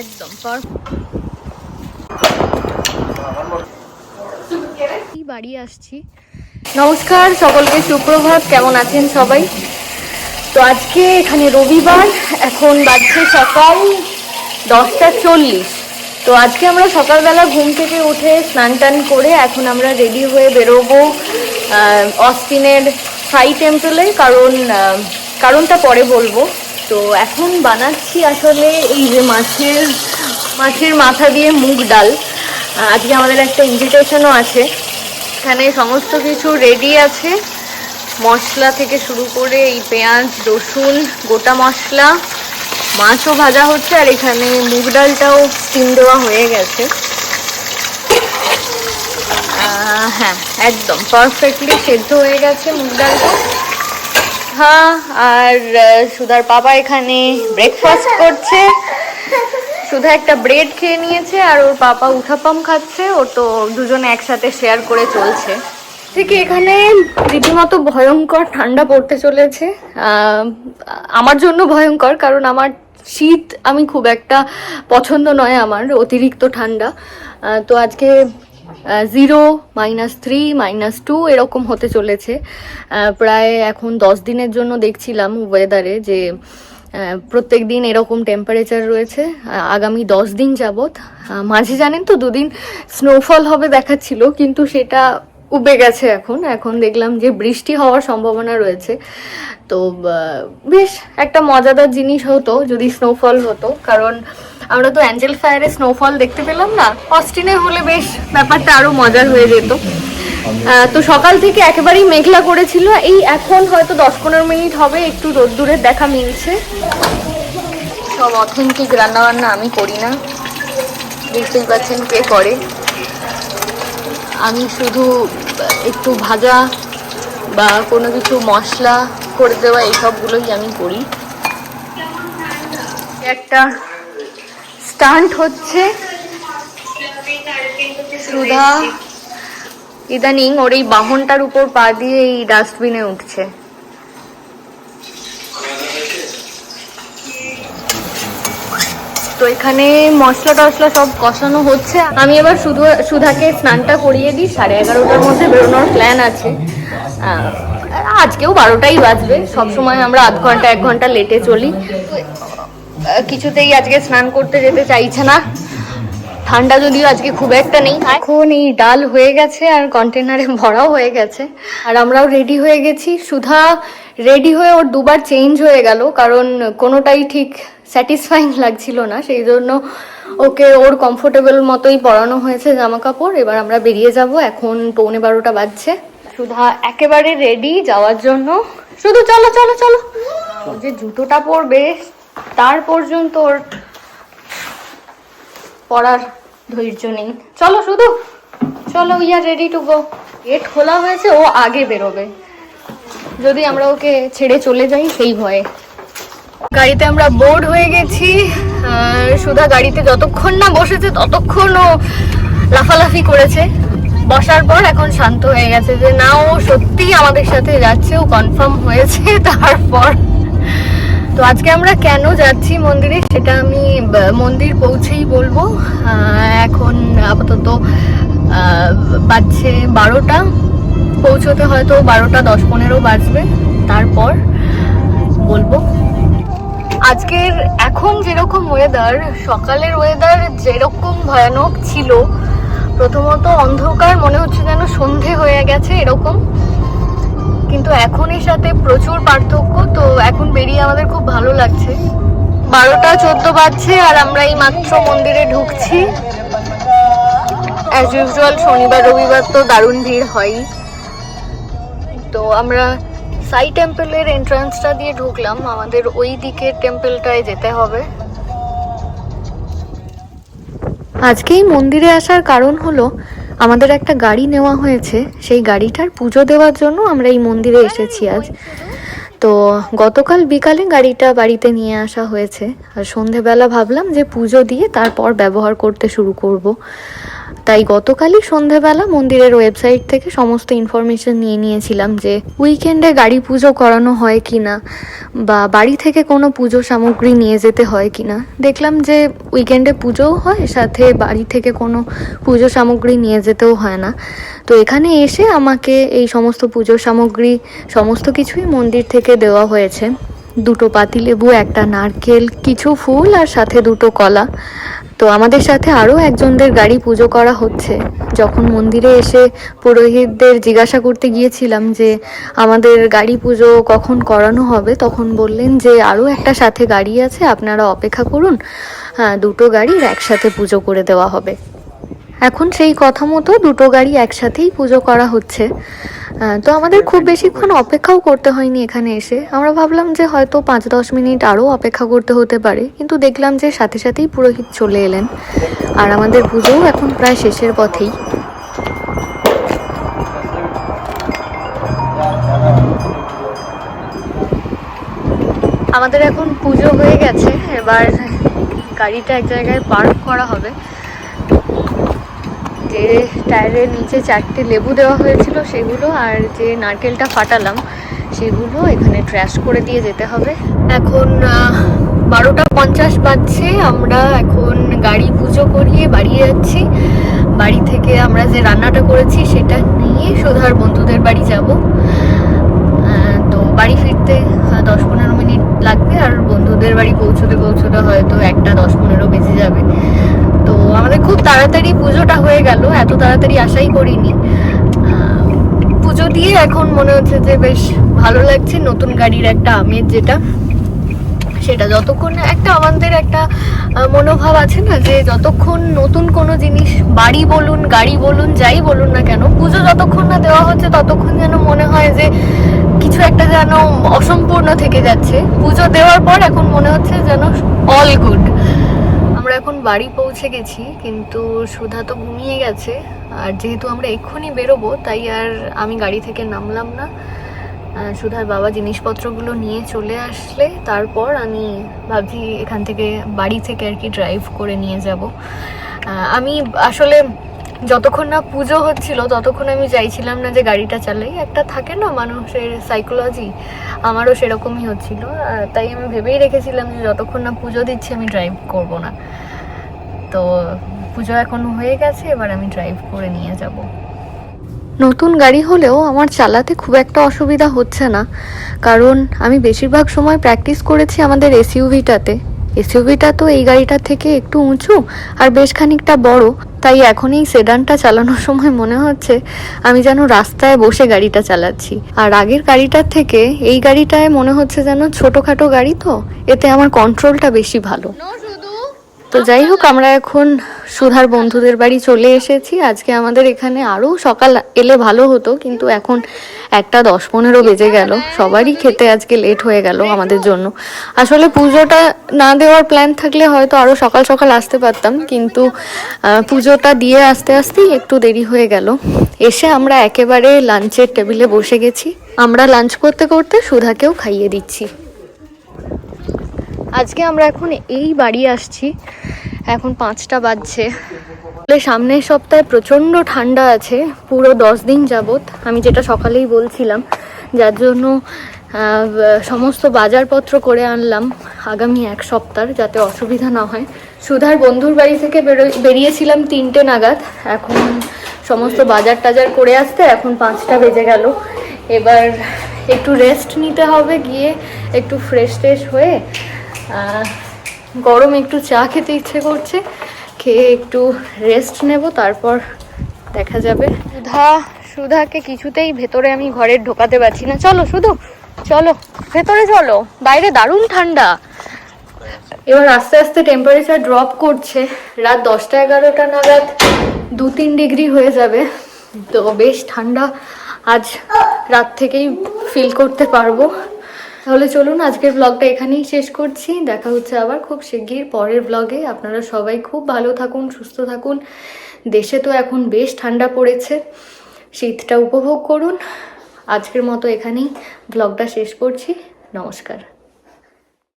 একদম বাড়ি আসছি। নমস্কার সকলকে, সুপ্রভাত, কেমন আছেন সবাই? তো আজকে এখানে রবিবার, এখন বাজছে সকাল দশটা চল্লিশ। তো আজকে আমরা সকালবেলা ঘুম থেকে উঠে স্নান টান করে এখন আমরা রেডি হয়ে বেরোবো অস্টিনের সাই টেম্পলে কারণ কারণটা পরে বলব। তো এখন বানাচ্ছি আসলে এই যে মাছের মাছের মাথা দিয়ে মুগ ডাল। আজকে আমাদের একটা ইনভিটেশনও আছে। এখানে সমস্ত কিছু রেডি আছে। মশলা থেকে শুরু করে এই পেঁয়াজ, রসুন, গোটা মশলা, মাছও ভাজা হচ্ছে, আর এখানে মুগ ডালটাও স্টিম দেওয়া হয়ে গেছে। হ্যাঁ একদম পারফেক্টলি সেদ্ধ হয়ে গেছে মুগ ডালটা। হ্যাঁ আর সুধার বাবা এখানে ব্রেকফাস্ট করছে। সুধা একটা ব্রেড খেয়ে নিয়েছে আর ওর পাপা উঠাপাম খাচ্ছে। ও তো দুজনে একসাথে শেয়ার করে চলছে। থেকে এখানে রীতিমতো ভয়ঙ্কর ঠান্ডা পড়তে চলেছে। আমার জন্য ভয়ঙ্কর কারণ আমার শীত আমি খুব একটা পছন্দ নয় আমার, অতিরিক্ত ঠান্ডা। তো আজকে zero minus three minus two এরকম হতে চলেছে। প্রায় এখন দশ দিনের জন্য দেখছিলাম ওয়েদারে যে প্রত্যেক দিন এরকম টেম্পারেচার রয়েছে। আগামী দশ দিন যাবৎ। মাঝে জানেন তো দুদিন স্নোফল হবে দেখাচ্ছিল, কিন্তু সেটা উবে গেছে এখন। এখন দেখলাম যে বৃষ্টি হওয়ার সম্ভাবনা রয়েছে। তো বেশ একটা মজাদার জিনিস হতো যদি স্নোফল হতো। কারণ আমরা তো অ্যাঞ্জেল ফায়ারে স্নোফল দেখতে পেলাম না। অস্টিনে হলে বেশ ব্যাপারটা আরও মজার হয়ে যেত। তো সকাল থেকে একেবারেই মেঘলা করেছিল। এই এখন হয়তো দশ পনেরো মিনিট হবে, একটু রোদ্দুরের দেখা মিলছে। সব অথেন্টিক রান্নাবান্না আমি করি না। দেখতেই পাচ্ছেন কে করে। আমি শুধু একটু ভাজা বা কোনো কিছু মশলা করে দেওয়া এইসবগুলোই আমি করি। একটা স্টান্ট হচ্ছে সুধা। ইদানিং ওর এই বাহনটার উপর পা দিয়ে এই ডাস্টবিনে উঠছে। তো এখানে মশলা টশলা সব কষানো হচ্ছে। আমি এবার শুধু সুধাকে স্নানটা করিয়ে দিই, সাড়ে এগারোটার মধ্যে বেরোনোর প্ল্যান আছে। আজকেও বারোটাই বাজবে। সব সময় আমরা আধ ঘণ্টা, এক ঘণ্টা লেটে চলি। কিছুতেই আজকে স্নান করতে যেতে চাইছে না। ঠান্ডা যদিও আজকে খুব একটা নেই। এখন এই ডাল হয়ে গেছে আর কন্টেনারে ভরাও হয়ে গেছে। আর আমরাও রেডি হয়ে গেছি। সুধা রেডি হয়ে ওর দুবার চেঞ্জ হয়ে গেল, কারণ কোনোটাই ঠিক স্যাটিসফাইং লাগছিল না। সেই জন্য ওকে ওর কমফোর্টেবল মতোই পরানো হয়েছে জামা কাপড় এবার আমরা বেরিয়ে যাব, এখন পৌনে বারোটা বাজছে। সুধা একেবারে রেডি যাওয়ার জন্য। শুধু চলো চলো চলো। যে জুতোটা পরবে, তার পর্যন্ত ওর পড়ার ধৈর্য নেই। চলো শুধু চলো we are ready to go gate খোলা হয়েছে, ও আগে বেরোবে। যদি আমরা ওকে ছেড়ে চলে যাই, সেই ভয়ে। গাড়িতে আমরা বোর্ড হয়ে গেছি। সুধা গাড়িতে যতক্ষণ না বসেছে, ততক্ষণ ও লাফালাফি করেছে। বসার পর এখন শান্ত হয়ে গেছে যে, না, ও সত্যিই আমাদের সাথে যাচ্ছে, ও কনফার্ম হয়েছে তারপর। তো আজকে আমরা কেন যাচ্ছি মন্দিরে, সেটা আমি মন্দির পৌঁছেই বলব। এখন আপাতত বাজছে বারোটা। পৌঁছতে হয়তো বারোটা, দশ, পনেরো বাজবে। তারপর বলব। আজকের এখন যেরকম ওয়েদার সকালের ওয়েদার যেরকম ভয়ানক ছিল, প্রথমত অন্ধকার, মনে হচ্ছে যেন সন্ধে হয়ে গেছে এরকম। কিন্তু এখন এর সাথে প্রচুর পার্থক্য, তো এখন বেরিয়ে আমাদের খুব ভালো লাগছে। বারোটা, চোদ্দ বাজছে আর আমরা এই মাত্র মন্দিরে ঢুকছি। অ্যাজ ইউজুয়াল শনিবার, রবিবার তো দারুণ ভিড় হয় তো আমরা সাই টেম্পলের এন্ট্রান্সটা দিয়ে ঢুকলাম। আমাদের ওই দিকের টেম্পলটায় যেতে হবে। আজকে এই মন্দিরে আসার কারণ হলো, আমাদের একটা গাড়ি নেওয়া হয়েছে। সেই গাড়িটার পুজো দেওয়ার জন্য আমরা এই মন্দিরে এসেছি আজ। তো গতকাল বিকালে গাড়িটা বাড়িতে নিয়ে আসা হয়েছে। আর সন্ধেবেলা ভাবলাম যে পুজো দিয়ে তারপর ব্যবহার করতে শুরু করব। তাই গতকালই সন্ধেবেলা মন্দিরের ওয়েবসাইট থেকে সমস্ত ইনফরমেশন নিয়ে নিয়েছিলাম যে উইকেন্ডে গাড়ি পুজো করানো হয় কি না বা বাড়ি থেকে কোনো পুজো সামগ্রী নিয়ে যেতে হয় কি না দেখলাম যে উইকেন্ডে পুজোও হয়, সাথে বাড়ি থেকে কোনো পুজো সামগ্রী নিয়ে যেতেও হয় না। তো এখানে এসে আমাকে এই সমস্ত পুজো সামগ্রী, সমস্ত কিছুই মন্দির থেকে দেওয়া হয়েছে। দুটো পাতিলেবু, একটা নারকেল, কিছু ফুল আর সাথে দুটো কলা। তো আমাদের সাথে আরও একজনদের গাড়ি পুজো করা হচ্ছে। যখন মন্দিরে এসে পুরোহিতদের জিজ্ঞাসা করতে গিয়েছিলাম যে, আমাদের গাড়ি পুজো কখন করানো হবে? তখন বললেন যে, আরও একটা সাথে গাড়ি আছে, আপনারা অপেক্ষা করুন। হ্যাঁ দুটো গাড়ির একসাথে পুজো করে দেওয়া হবে। এখন সেই কথা মতো দুটো গাড়ি একসাথেই পুজো করা হচ্ছে। তো আমাদের খুব বেশিক্ষণ অপেক্ষাও করতে হয়নি এখানে এসে। আমরা ভাবলাম যে হয়তো পাঁচ দশ মিনিট আরও অপেক্ষা করতে হতে পারে, কিন্তু দেখলাম যে সাথে সাথেই পুরোহিত চলে এলেন। আর আমাদের পুজোও এখন প্রায় শেষের পথেই। আমাদের এখন পুজো হয়ে গেছে, এবার গাড়িটা এক জায়গায় পার্ক করা হবে। যে টায়ারের নিচে চারটে লেবু দেওয়া হয়েছিল সেগুলো আর যে নারকেলটা ফাটালাম, সেগুলো এখানে ট্র্যাশ করে দিয়ে যেতে হবে। এখন বারোটা পঞ্চাশ বাজছে, আমরা এখন গাড়ি পুজো করিয়ে বাড়ি যাচ্ছি। বাড়ি থেকে আমরা যে রান্নাটা করেছি সেটা নিয়ে সুধার বন্ধুদের বাড়ি যাব। তো বাড়ি ফিরতে দশ পনেরো মিনিট লাগবে আর বন্ধুদের বাড়ি পৌঁছতে পৌঁছতে হয়তো একটা দশ পনেরো বেজে যাবে। তো আমাদের খুব তাড়াতাড়ি পুজোটা হয়ে গেল, এত তাড়াতাড়ি আশাই করিনি। পুজো দিয়ে এখন মনে হচ্ছে যে বেশ ভালো লাগছে নতুন গাড়ির একটা আমেজ যেটা। সেটা যতক্ষণ একটা আমাদের একটা মনোভাব আছে না যে যতক্ষণ নতুন কোনো জিনিস, বাড়ি বলুন, গাড়ি বলুন, যাই বলুন না কেন, পুজো যতক্ষণ না দেওয়া হচ্ছে ততক্ষণ যেন মনে হয় যে কিছু একটা যেন অসম্পূর্ণ থেকে যাচ্ছে। পুজো দেওয়ার পর এখন মনে হচ্ছে যেন অল গুড আমরা এখন বাড়ি পৌঁছে গেছি, কিন্তু সুধা তো ঘুমিয়ে গেছে। আর যেহেতু আমরা এক্ষুনি বেরোবো, তাই আর আমি গাড়ি থেকে নামলাম না। সুধার বাবা জিনিসপত্রগুলো নিয়ে চলে আসলে, তারপর আমি ভাবছি এখান থেকে বাড়ি থেকে আর কি ড্রাইভ করে নিয়ে যাব। আমি আসলে যতক্ষণ না পুজো হচ্ছিল, ততক্ষণ আমি চাইছিলাম না যে গাড়িটা চালাই। একটা থাকে না মানুষের সাইকোলজি আমারও সেরকমই হচ্ছিল। তাই আমি ভেবেই রেখেছিলাম যে যতক্ষণ না পুজো দিচ্ছি, আমি ড্রাইভ করব না। তো পুজো এখন হয়ে গেছে, এবার আমি ড্রাইভ করে নিয়ে যাব। নতুন গাড়ি হলেও আমার চালাতে খুব একটা অসুবিধা হচ্ছে না। কারণ আমি বেশিরভাগ সময় প্র্যাকটিস করেছি আমাদের এসইউভিটাতে এসইউভিটা তো এই গাড়িটার থেকে একটু উঁচু, আর বেশ খানিকটা বড়। তাই এখন এই সেডানটা চালানোর সময় মনে হচ্ছে আমি যেন রাস্তায় বসে গাড়িটা চালাচ্ছি। আর আগের গাড়িটার থেকে এই গাড়িটায় মনে হচ্ছে যেন ছোটোখাটো গাড়ি তো? এতে আমার কন্ট্রোলটা বেশি ভালো। তো যাই হোক, আমরা এখন সুধার বন্ধুদের বাড়ি চলে এসেছি। আজকে আমাদের এখানে আরও সকাল এলে ভালো হতো, কিন্তু এখন একটা দশ পনেরো বেজে গেল। সবারই খেতে আজকে লেট হয়ে গেল আমাদের জন্য। আসলে পুজোটা না দেওয়ার প্ল্যান থাকলে হয়তো আরও সকাল সকাল আসতে পারতাম, কিন্তু পুজোটা দিয়ে আসতে আসতেই একটু দেরি হয়ে গেল। এসে আমরা একেবারে লাঞ্চের টেবিলে বসে গেছি। আমরা লাঞ্চ করতে করতে সুধাকেও খাইয়ে দিচ্ছি। আজকে আমরা এখন এই বাড়ি আসছি। এখন পাঁচটা বাজছে। সামনের সপ্তাহে প্রচণ্ড ঠান্ডা আছে, পুরো দশ দিন যাবত আমি যেটা সকালেই বলছিলাম, যার জন্য সমস্ত বাজারপত্র করে আনলাম আগামী এক সপ্তাহ, যাতে অসুবিধা না হয়। সুধার বন্ধুর বাড়ি থেকে বেরো- বেরিয়েছিলাম তিনটে নাগাদ। এখন সমস্ত বাজার টাজার করে আসতে এখন পাঁচটা বেজে গেল। এবার একটু রেস্ট নিতে হবে গিয়ে, একটু ফ্রেশ ট্রেশ হয়ে গরম একটু চা খেতে ইচ্ছে করছে, খেয়ে একটু রেস্ট নেব, তারপর দেখা যাবে। সুধা, সুধাকে কিছুতেই ভেতরে আমি ঘরে ঢোকাতে পারছি না। চলো শুধু চলো, ভেতরে চলো, বাইরে দারুণ ঠান্ডা। এবার আস্তে আস্তে টেম্পারেচার ড্রপ করছে। রাত দশটা এগারোটা নাগাদ দু তিন ডিগ্রি হয়ে যাবে। তো বেশ ঠান্ডা, আজ রাত থেকেই ফিল করতে পারব। তাহলে চলুন আজকের ব্লগটা এখানেই শেষ করছি। দেখা হচ্ছে আবার খুব শিগগির পরের ব্লগে আপনারা সবাই খুব ভালো থাকুন, সুস্থ থাকুন। দেশে তো এখন বেশ ঠান্ডা পড়েছে। শীতটা উপভোগ করুন। আজকের মতো এখানেই ব্লগটা শেষ করছি। নমস্কার।